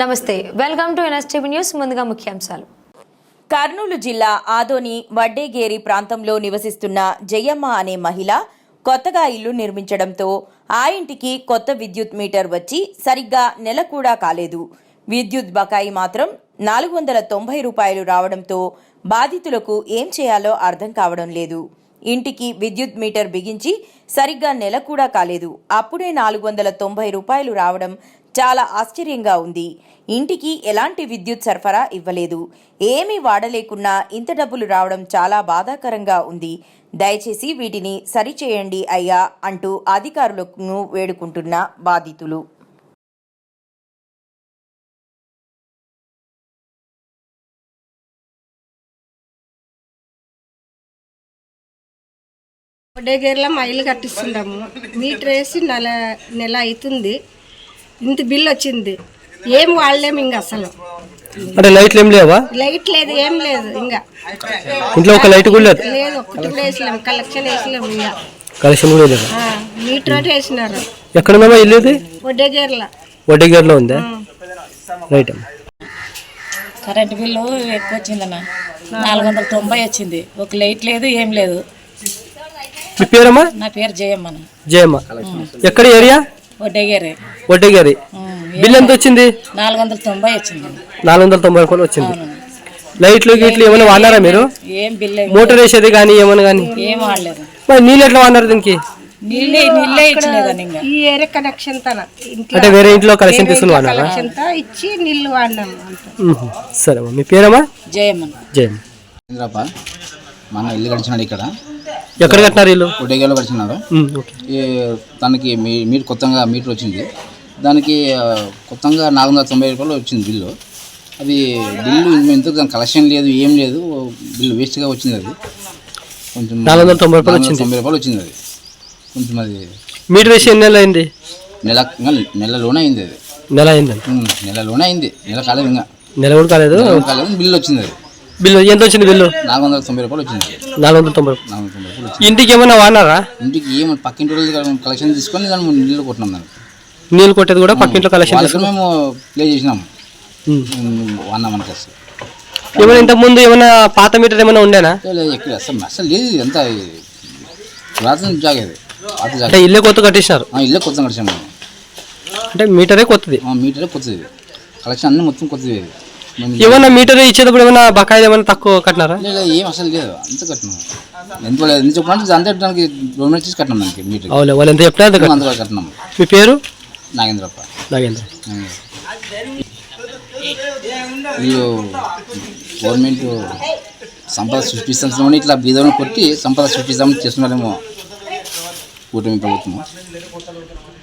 నమస్తే welcome to NSTV news ముందుగా ముఖ్యాంశాలు. కర్నూలు జిల్లా ఆదోని వడ్డేగేరి ప్రాంతంలో నివసిస్తున్న జయమ్మ అనే మహిళ కొత్తగా ఇల్లు నిర్మించడంతో ఆ ఇంటికి కొత్త విద్యుత్ మీటర్ వచ్చి సరిగ్గా నెల కూడా కాలేదు. విద్యుత్ బకాయి మాత్రం నాలుగు వందల తొంభై రూపాయలు రావడంతో బాధితులకు ఏం చేయాలో అర్థం కావడం లేదు. ఇంటికి విద్యుత్ మీటర్ బిగించి సరిగ్గా నెల కూడా కాలేదు. అప్పుడే నాలుగు వందల తొంభై రూపాయలు రావడం చాలా ఆశ్చర్యంగా ఉంది. ఇంటికి ఎలాంటి విద్యుత్ సరఫరా ఇవ్వలేదు. ఏమీ వాడలేకున్నా ఇంత డబ్బులు రావడం చాలా బాధాకరంగా ఉంది. దయచేసి వీటిని సరిచేయండి అయ్యా అంటూ అధికారులను వేడుకుంటున్న బాధితులు. వడ్డేగేరులో మా ఇల్లు కట్టిస్తున్నాము మీటర్ వేసి నెల నెల అవుతుంది. ఇంత బిల్ వచ్చింది. ఏం వాడలేము ఇంకా అసలు. అంటే లైట్లు ఏం లేవా? లైట్ లేదు ఏం లేదు ఇంకా. ఇంట్లో ఒక లైట్ కూడా లేదు? లేదు ఒక్కటి కూడా వేసలేము కలెక్షన్ వేసలేము ఇంకా. కలెక్షన్ కూడా లేదు? ఆ, మీటర్ ఒకటి వేసినారు. ఎక్కడ ఉందమ్మా ఇల్లు ఇది? వడ్డేగేరులో వడ్డీగేర్లో ఉందా? రైట్ అమ్మా. కరెంట్ బిల్లు ఎక్కువ వచ్చిందన్న నాలుగు వందల తొంభై వచ్చింది. ఒక లైట్ లేదు ఏం లేదు. మీ పేరమ్మా? నా పేరు జయమ్మన జయమ్మ. ఎక్కడ ఏరియా? వడ్డేగారి వడ్డీగేరి బిల్ ఎంత వచ్చింది? నాలుగు వందల తొంభై వచ్చింది. నాలుగు వందల తొంభై రూపాయలు వచ్చింది లైట్లు గీట్లు ఏమైనా వాడినారా మీరు? మోటార్ వేసేది కానీ ఏమైనా కానీ? మరి నీళ్ళు ఎట్లా వాడినారు దీనికి? నీళ్ళే నీళ్ళే ఇచ్చలేదని ఇంకా ఈ ఏరియా కనెక్షన్ తన ఇంట్లో. అంటే వేరే ఇంట్లో కలెక్షన్ తీసుకుని కనెక్షన్తో ఇచ్చి నీళ్ళు వాడినాము. సరే అమ్మా మీ పేరమ్మా? జయమ్మ. ఇంద్రప్ప మన ఇల్లు గడిచినాడు ఇక్కడ. ఎక్కడ కట్టినారు ఇల్లు? ఉడేగలో గడిచినాడు మ్మ్, ఓకే. ఈ దానికి మీ మీటర్ కొత్తగా మీటర్ వచ్చింది. దానికి కొత్తగా నాలుగు వందల తొంభై రూపాయలు వచ్చింది బిల్లు. అది బిల్లు ఎంత దాని కలెక్షన్ లేదు ఏం లేదు బిల్లు వేస్ట్గా వచ్చింది అది. కొంచెం నాలుగు వందల తొంభై రూపాయలు వందల తొంభై రూపాయలు వచ్చింది అది. కొంచెం అది మీటర్ వేసి ఎన్ని నెలలు అయింది? నెల నెలలోనే అయింది అది. నెల అయిందండి ఉమ్, నెలలోనే అయింది. నెల కాలేదు ఇంకా. నెల కూడా కాలేదు? కాలేదు బిల్లు వచ్చింది అది. బిల్లు ఎంత వచ్చింది బిల్లు? నాలుగు వందల తొంభై రూపాయలు వచ్చింది. నాలుగు వందల తొంభై. నాలుగు వందల తొంభై రూపాయలు వచ్చింది. ఇంటికి ఏమైనా వాడినారా? ఇంటికి ఏం పక్కింటి కలెక్షన్ తీసుకొని దాన్ని నీళ్ళు కొట్టినాం దానికి నీళ్ళు కొట్టేది కూడా పక్కింట్లో కలెక్షన్ వాళ్ళకి మేము ప్లే చేసినాం. వన్ అసలు ఏమైనా ఇంతకు ముందు ఏమైనా పాత మీటర్ ఏమైనా ఉండేనా? ఎక్కడ అసలు అసలు లేదు ఇది అంతా పురాతన జాగ ఇది పాత జాగ అంటే ఇల్లే కొత్త కట్టించినారు ఆ, ఇల్లే కొత్త మేము. అంటే మీటరే కొత్తది. మీటరే కొత్తది. కలెక్షన్ అన్ని మొత్తం కొత్తది. ఏమన్నా మీటర్ ఇచ్చేటప్పుడు ఏమైనా బకాయిలు ఏమైనా తక్కువ కట్టినారా? లేదు, ఏం అసలు లేదు. అంత కట్టినాం. ఎంత లేదు. ఎంత చెప్పినట్టు అంతే కట్టినాం దానికి మీటర్. అవులే వాళ్ళు ఎంత చెప్పినా. అంత కట్టినాం. మీ పేరు? నాగేంద్రప్ప. నాగేంద్ర. వీళ్ళు గవర్నమెంట్ సంపద సృష్టిస్తామని ఇట్లా బీదలను కొట్టి సంపద సృష్టిస్తామని చేస్తున్నారేమో కూటమి ప్రభుత్వం.